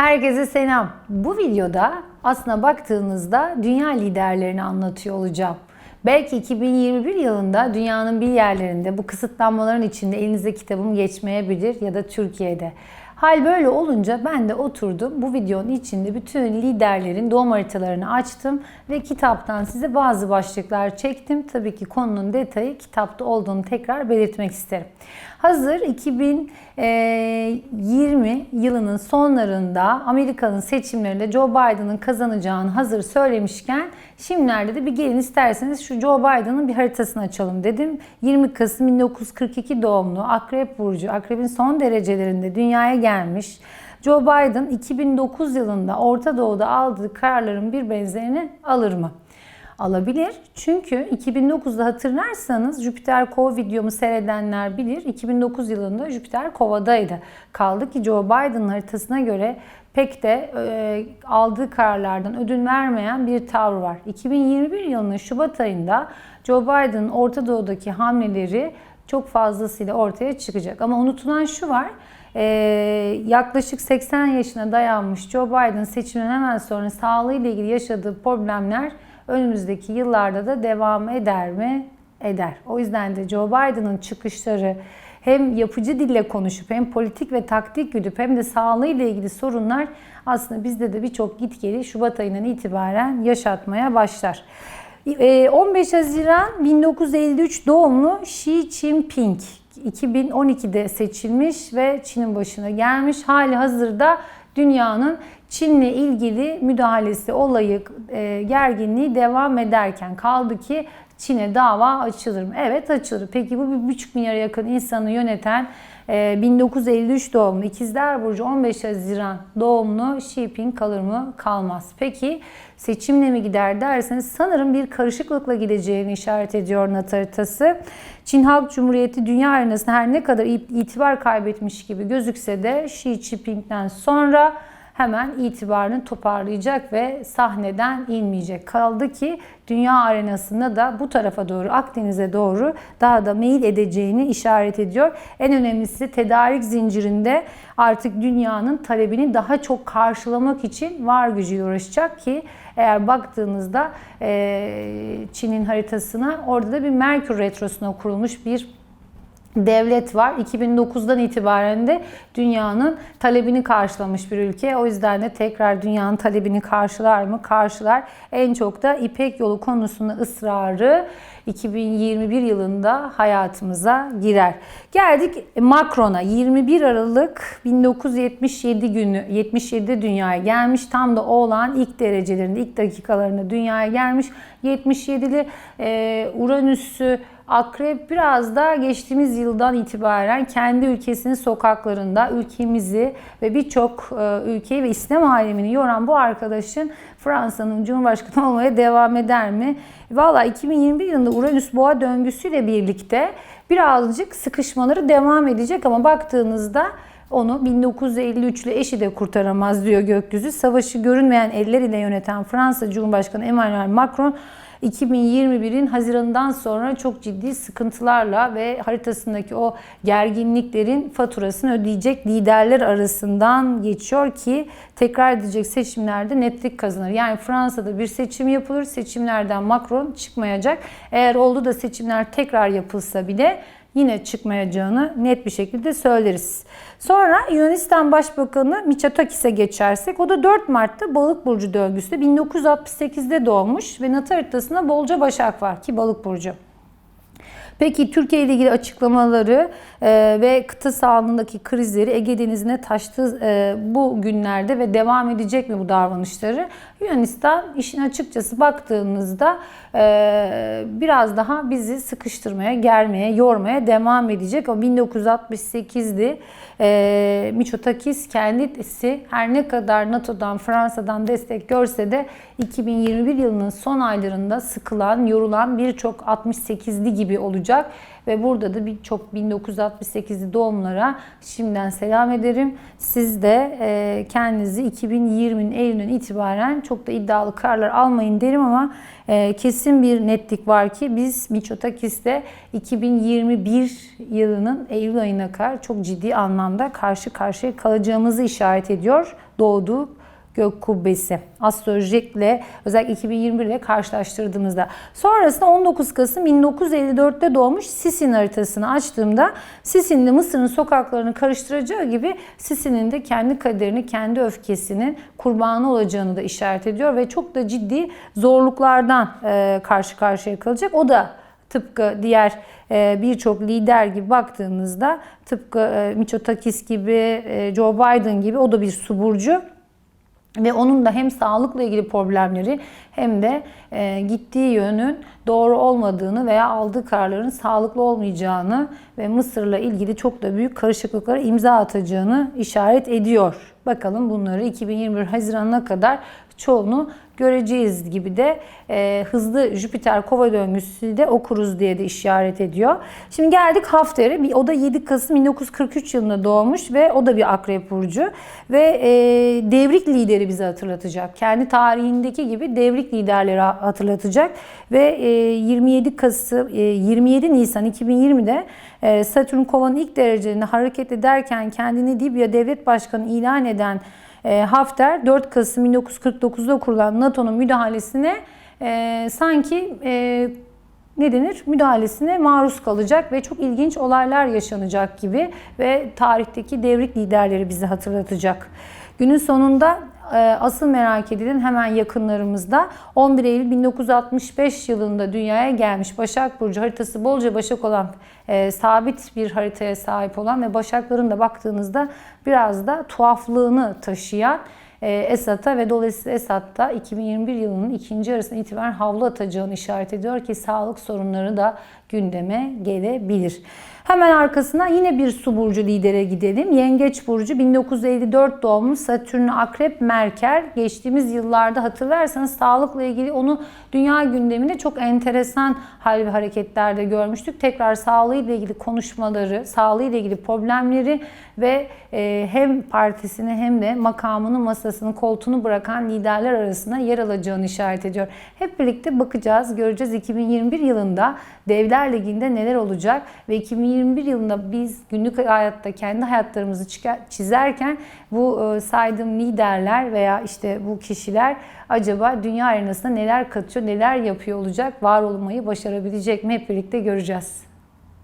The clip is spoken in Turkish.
Herkese selam. Bu videoda aslına baktığınızda dünya liderlerini anlatıyor olacağım. Belki 2021 yılında dünyanın bir yerlerinde bu kısıtlanmaların içinde elinize kitabım geçmeyebilir ya da Türkiye'de. Hal böyle olunca ben de oturdum bu videonun içinde bütün liderlerin doğum haritalarını açtım ve kitaptan size bazı başlıklar çektim. Tabii ki konunun detayı kitapta olduğunu tekrar belirtmek isterim. Hazır 2020 yılının sonlarında Amerika'nın seçimlerinde Joe Biden'ın kazanacağını hazır söylemişken şimdilerde de bir gelin isterseniz şu Joe Biden'ın bir haritasını açalım dedim. 20 Kasım 1942 doğumlu Akrep Burcu, Akrep'in son derecelerinde dünyaya gelmiş. Joe Biden 2009 yılında Orta Doğu'da aldığı kararların bir benzerini alır mı? alabilir. Çünkü 2009'da hatırlarsanız Jüpiter Kova videomu seyredenler bilir. 2009 yılında Jüpiter Kova'daydı. Kaldı ki Joe Biden haritasına göre pek de e, aldığı kararlardan ödün vermeyen bir tavır var. 2021 yılının Şubat ayında Joe Biden'ın Orta Doğu'daki hamleleri çok fazlasıyla ortaya çıkacak. Ama unutulan şu var. Ee, yaklaşık 80 yaşına dayanmış Joe Biden seçimden hemen sonra sağlığıyla ilgili yaşadığı problemler önümüzdeki yıllarda da devam eder mi? Eder. O yüzden de Joe Biden'ın çıkışları hem yapıcı dille konuşup hem politik ve taktik güdüp hem de sağlığıyla ilgili sorunlar aslında bizde de birçok git geli Şubat ayından itibaren yaşatmaya başlar. 15 Haziran 1953 doğumlu Xi Jinping 2012'de seçilmiş ve Çin'in başına gelmiş. Hali hazırda dünyanın Çin'le ilgili müdahalesi, olayı, e, gerginliği devam ederken kaldı ki Çin'e dava açılır mı? Evet açılır. Peki bu bir buçuk milyara yakın insanı yöneten e, 1953 doğumlu İkizler Burcu 15 Haziran doğumlu Xi Jinping kalır mı? Kalmaz. Peki seçimle mi gider derseniz sanırım bir karışıklıkla gideceğini işaret ediyor Nat haritası. Çin Halk Cumhuriyeti dünya arenasında her ne kadar itibar kaybetmiş gibi gözükse de Xi Jinping'den sonra hemen itibarını toparlayacak ve sahneden inmeyecek. Kaldı ki dünya arenasında da bu tarafa doğru Akdeniz'e doğru daha da meyil edeceğini işaret ediyor. En önemlisi tedarik zincirinde artık dünyanın talebini daha çok karşılamak için var gücü uğraşacak ki eğer baktığınızda Çin'in haritasına orada da bir Merkür Retrosu'na kurulmuş bir devlet var. 2009'dan itibaren de dünyanın talebini karşılamış bir ülke. O yüzden de tekrar dünyanın talebini karşılar mı? Karşılar. En çok da İpek yolu konusunda ısrarı 2021 yılında hayatımıza girer. Geldik Macron'a. 21 Aralık 1977 günü 77'de dünyaya gelmiş. Tam da oğlan ilk derecelerinde, ilk dakikalarında dünyaya gelmiş. 77'li e, Uranüs'ü Akrep biraz da geçtiğimiz yıldan itibaren kendi ülkesinin sokaklarında ülkemizi ve birçok e, ülkeyi ve İslam alemini yoran bu arkadaşın Fransa'nın Cumhurbaşkanı olmaya devam eder mi? Valla 2021 yılında Uranüs boğa döngüsüyle birlikte birazcık sıkışmaları devam edecek ama baktığınızda onu 1953'lü eşi de kurtaramaz diyor gökyüzü. Savaşı görünmeyen eller ile yöneten Fransa Cumhurbaşkanı Emmanuel Macron 2021'in Haziran'dan sonra çok ciddi sıkıntılarla ve haritasındaki o gerginliklerin faturasını ödeyecek liderler arasından geçiyor ki tekrar edecek seçimlerde netlik kazanır. Yani Fransa'da bir seçim yapılır, seçimlerden Macron çıkmayacak. Eğer oldu da seçimler tekrar yapılsa bile yine çıkmayacağını net bir şekilde söyleriz. Sonra Yunanistan Başbakanı Mitsotakis'e geçersek o da 4 Mart'ta Balık Burcu döngüsü 1968'de doğmuş ve natal haritasında bolca Başak var ki Balık Burcu. Peki Türkiye ile ilgili açıklamaları e, ve kıta sahanlığındaki krizleri Ege Denizi'ne taştığı e, bu günlerde ve devam edecek mi bu davranışları? Yunanistan işin açıkçası baktığımızda e, biraz daha bizi sıkıştırmaya, germeye, yormaya devam edecek. O 1968'di. E, Miçotakis kendisi her ne kadar NATO'dan, Fransa'dan destek görse de 2021 yılının son aylarında sıkılan, yorulan birçok 68'li gibi olacak olacak. Ve burada da birçok 1968'li doğumlara şimdiden selam ederim. Siz de e, kendinizi 2020'nin Eylül'ün itibaren çok da iddialı kararlar almayın derim ama e, kesin bir netlik var ki biz Miçotakis'te 2021 yılının Eylül ayına kadar çok ciddi anlamda karşı karşıya kalacağımızı işaret ediyor doğduğu gök kubbesi. Astrolojikle özellikle 2021 ile karşılaştırdığımızda. Sonrasında 19 Kasım 1954'te doğmuş Sisin haritasını açtığımda Sisin'in de Mısır'ın sokaklarını karıştıracağı gibi Sisin'in de kendi kaderini, kendi öfkesinin kurbanı olacağını da işaret ediyor ve çok da ciddi zorluklardan e, karşı karşıya kalacak. O da tıpkı diğer e, birçok lider gibi baktığımızda tıpkı e, Mitsotakis gibi, Joe Biden gibi o da bir su burcu. Ve onun da hem sağlıkla ilgili problemleri hem de e, gittiği yönün doğru olmadığını veya aldığı kararların sağlıklı olmayacağını ve Mısır'la ilgili çok da büyük karışıklıklara imza atacağını işaret ediyor. Bakalım bunları 2021 Haziran'a kadar çoğunu göreceğiz gibi de e, hızlı Jüpiter kova döngüsü de okuruz diye de işaret ediyor. Şimdi geldik Hafter'e. O da 7 Kasım 1943 yılında doğmuş ve o da bir akrep burcu. Ve e, devrik lideri bize hatırlatacak. Kendi tarihindeki gibi devrik liderleri hatırlatacak. Ve e, 27 Kasım, e, 27 Nisan 2020'de e, Satürn kovanın ilk derecelerinde hareket ederken kendini Libya devlet başkanı ilan eden e, Hafter 4 Kasım 1949'da kurulan NATO'nun müdahalesine e, sanki e, ne denir? Müdahalesine maruz kalacak ve çok ilginç olaylar yaşanacak gibi ve tarihteki devrik liderleri bizi hatırlatacak. Günün sonunda e, asıl merak edilen hemen yakınlarımızda 11 Eylül 1965 yılında dünyaya gelmiş Başak Burcu haritası bolca Başak olan e, sabit bir haritaya sahip olan ve Başakların da baktığınızda biraz da tuhaflığını taşıyan e, Esat'a ve dolayısıyla Esat da 2021 yılının ikinci yarısına itibaren havlu atacağını işaret ediyor ki sağlık sorunları da gündeme gelebilir. Hemen arkasına yine bir su burcu lidere gidelim. Yengeç burcu 1954 doğumlu Satürn Akrep Merker. Geçtiğimiz yıllarda hatırlarsanız sağlıkla ilgili onu dünya gündeminde çok enteresan hal ve hareketlerde görmüştük. Tekrar sağlığıyla ilgili konuşmaları, sağlığıyla ilgili problemleri ve e, hem partisini hem de makamını, masasını, koltuğunu bırakan liderler arasında yer alacağını işaret ediyor. Hep birlikte bakacağız, göreceğiz 2021 yılında Devler Ligi'nde neler olacak? Ve 2021 yılında biz günlük hayatta kendi hayatlarımızı çizerken bu e, saydığım liderler veya işte bu kişiler acaba dünya arenasında neler katıyor, neler yapıyor olacak, var olmayı başarabilecek mi? Hep birlikte göreceğiz.